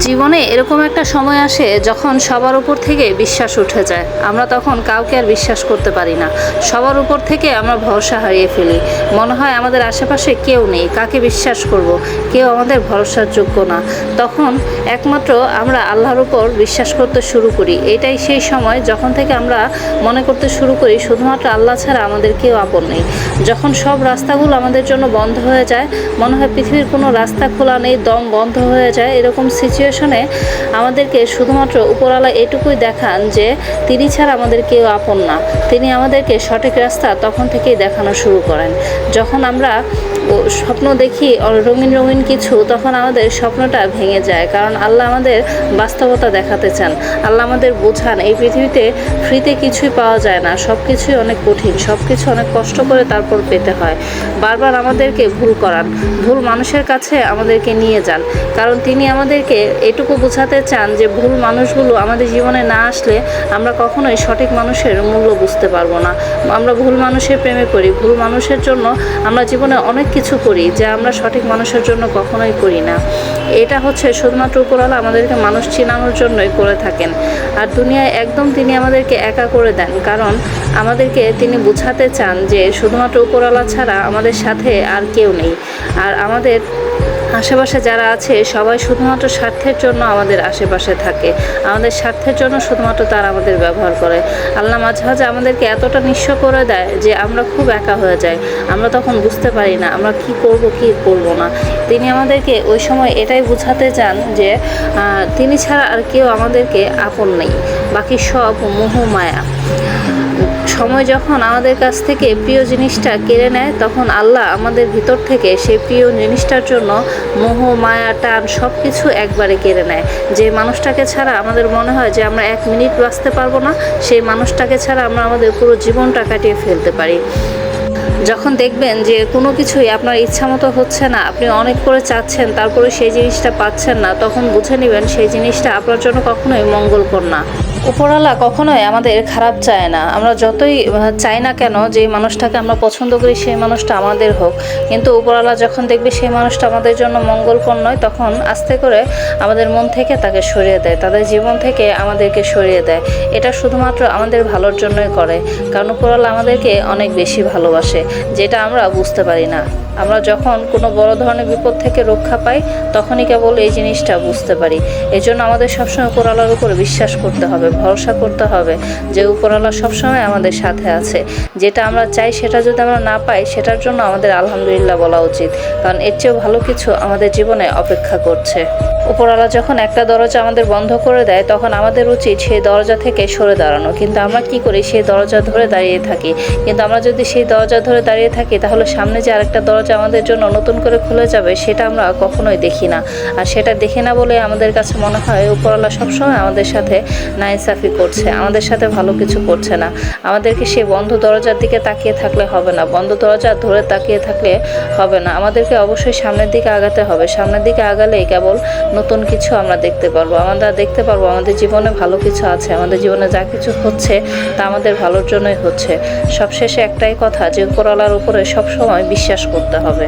জীবনে এরকম একটা সময় আসে যখন সবার উপর থেকে বিশ্বাস উঠে যায়। আমরা তখন কাউকে আর বিশ্বাস করতে পারি না। সবার উপর থেকে আমরা ভরসা হারিয়ে ফেলি। মনে হয় আমাদের আশেপাশে কেউ নেই, কাকে বিশ্বাস করব? কেউ আমাদের ভরসার যোগ্য না। তখন একমাত্র আমরা আল্লাহর উপর বিশ্বাস করতে শুরু করি। এটাই সেই সময় যখন থেকে আমরা মনে করতে শুরু করি, শুধুমাত্র আল্লাহ ছাড়া আমাদের কেউ আপন নেই। যখন সব রাস্তাগুলো আমাদের জন্য বন্ধ হয়ে যায়, মনে হয় পৃথিবীর কোনো রাস্তা খোলা নেই, দম বন্ধ হয়ে যায়, এরকম সিচুয়েশনে আমাদেরকে শুধুমাত্র উপরওয়ালা এটুকুই দেখান যে তিনি ছাড়া আমাদের কেউ আপন না। তিনি আমাদেরকে সঠিক রাস্তা তখন থেকেই দেখানো শুরু করেন। যখন আমরা স্বপ্ন দেখি রঙিন রঙিন কিছু, তখন আমাদের স্বপ্নটা ভেঙে যায়। কারণ আল্লাহ আমাদের বাস্তবতা দেখাতে চান। আল্লাহ আমাদের বোঝান, এই পৃথিবীতে ফ্রিতে কিছুই পাওয়া যায় না। সব কিছুই অনেক কঠিন সব কিছু অনেক কষ্ট করে তারপর পেতে হয়। বারবার আমাদেরকে ভুল করান। ভুল মানুষের কাছে আমাদেরকে নিয়ে যান। কারণ তিনি আমাদেরকে এটুকু বোঝাতে চান যে ভুল মানুষগুলো আমাদের জীবনে না আসলে আমরা কখনোই সঠিক মানুষের মূল্য বুঝতে পারব না। আমরা ভুল মানুষের প্রেমে করি ভুল মানুষের জন্য আমরা জীবনে অনেক কিছু করি যা আমরা সঠিক মানুষের জন্য কখনোই করি না। এটা হচ্ছে শুধুমাত্র উপরওয়ালা আমাদেরকে মানুষ চিনানোর জন্যই করে থাকেন। আর দুনিয়ায় একদম তিনি আমাদেরকে একা করে দেন, কারণ আমাদেরকে তিনি বোঝাতে চান যে শুধুমাত্র উপরওয়ালা ছাড়া আমাদের সাথে আর কেউ নেই। আর আমাদের আশেপাশে যারা আছে, সবাই শুধুমাত্র স্বার্থের জন্য আমাদের আশেপাশে থাকে। আমাদের স্বার্থের জন্য শুধুমাত্র তারা আমাদের ব্যবহার করে। আল্লাহ মাঝে মাঝে আমাদেরকে এতটা নিঃস্ব করে দেয় যে আমরা খুব একা হয়ে যাই। আমরা তখন বুঝতে পারি না আমরা কি করব কি করব না। তিনি আমাদেরকে ওই সময় এটাই বোঝাতে চান যে তিনি ছাড়া আর কেউ আমাদেরকে আপন নেই। বাকি সব মোহ মায়া। সময় যখন আমাদের কাছ থেকে প্রিয় জিনিসটা কেড়ে নেয়, তখন আল্লাহ আমাদের ভিতর থেকে সেই প্রিয় জিনিসটার জন্য মোহ, মায়া, টান সব কিছু একবারে কেড়ে নেয়। যে মানুষটাকে ছাড়া আমাদের মনে হয় যে আমরা এক মিনিট বাঁচতে পারব না, সেই মানুষটাকে ছাড়া আমরা আমাদের পুরো জীবনটা কাটিয়ে ফেলতে পারি। যখন দেখবেন যে কোনো কিছুই আপনার ইচ্ছা মতো হচ্ছে না, আপনি অনেক করে চাচ্ছেন, তারপরে সেই জিনিসটা পাচ্ছেন না, তখন বুঝে নেবেন সেই জিনিসটা আপনার জন্য কখনোই মঙ্গলকর না। উপরওয়ালা কখনোই আমাদের খারাপ চায় না। আমরা যতই চাই না কেন যে মানুষটাকে আমরা পছন্দ করি সেই মানুষটা আমাদের হোক। কিন্তু উপরওয়ালা যখন দেখবে সেই মানুষটা আমাদের জন্য মঙ্গলকর নয়, তখন আস্তে করে আমাদের মন থেকে তাকে সরিয়ে দেয়। তাদের জীবন থেকে আমাদেরকে সরিয়ে দেয়। এটা শুধুমাত্র আমাদের ভালোর জন্যই করে। কারণ উপরওয়ালা আমাদেরকে অনেক বেশি ভালোবাসে, যেটা আমরা বুঝতে পারি না। আমরা যখন কোনো বড় ধরনের বিপদ থেকে রক্ষা পাই, তখনই কেবল এই জিনিসটা বুঝতে পারি। এই জন্য আমাদের সবসময় উপরওয়ালার উপর বিশ্বাস করতে হবে, ভরসা করতে হবে যে উপরওয়ালা সবসময় আমাদের সাথে আছে। যেটা আমরা চাই, সেটা যদি আমরা না পাই, সেটার জন্য আমাদের আলহামদুলিল্লাহ বলা উচিত। কারণ এর চেয়েও ভালো কিছু আমাদের জীবনে অপেক্ষা করছে। উপরওয়ালা যখন একটা দরজা আমাদের বন্ধ করে দেয়, তখন আমাদের উচিত সেই দরজা থেকে সরে দাঁড়ানো। কিন্তু আমরা কি করি? সেই দরজা ধরে দাঁড়িয়ে থাকি। কিন্তু আমরা যদি সেই দরজা ধরে দাঁড়িয়ে থাকি, তাহলে সামনে যে আরেকটা দরজা আমাদের জন্য নতুন করে খুলে যাবে, সেটা আমরা কখনোই দেখি না। আর সেটা দেখি না বলে আমাদের কাছে মনে হয় উপরওয়ালা সবসময় আমাদের সাথে নাইনসাফি করছে, আমাদের সাথে ভালো কিছু করছে না। আমাদেরকে সেই বন্ধ দরজার দিকে তাকিয়ে থাকলে হবে না, বন্ধ দরজা ধরে তাকিয়ে থাকলে হবে না। আমাদেরকে অবশ্যই সামনের দিকে আগাতে হবে, সামনের দিকে আগালেই কেবল নতুন কিছু আমরা দেখতে পারব। আমরা দেখতে পারব আমাদের জীবনে ভালো কিছু আছে, আমাদের জীবনে যা কিছু হচ্ছে তা আমাদের ভালোর জন্যই হচ্ছে। সবশেষে একটাই কথা, যে উপরওয়ালার উপরে সবসময় বিশ্বাস করতে হবে।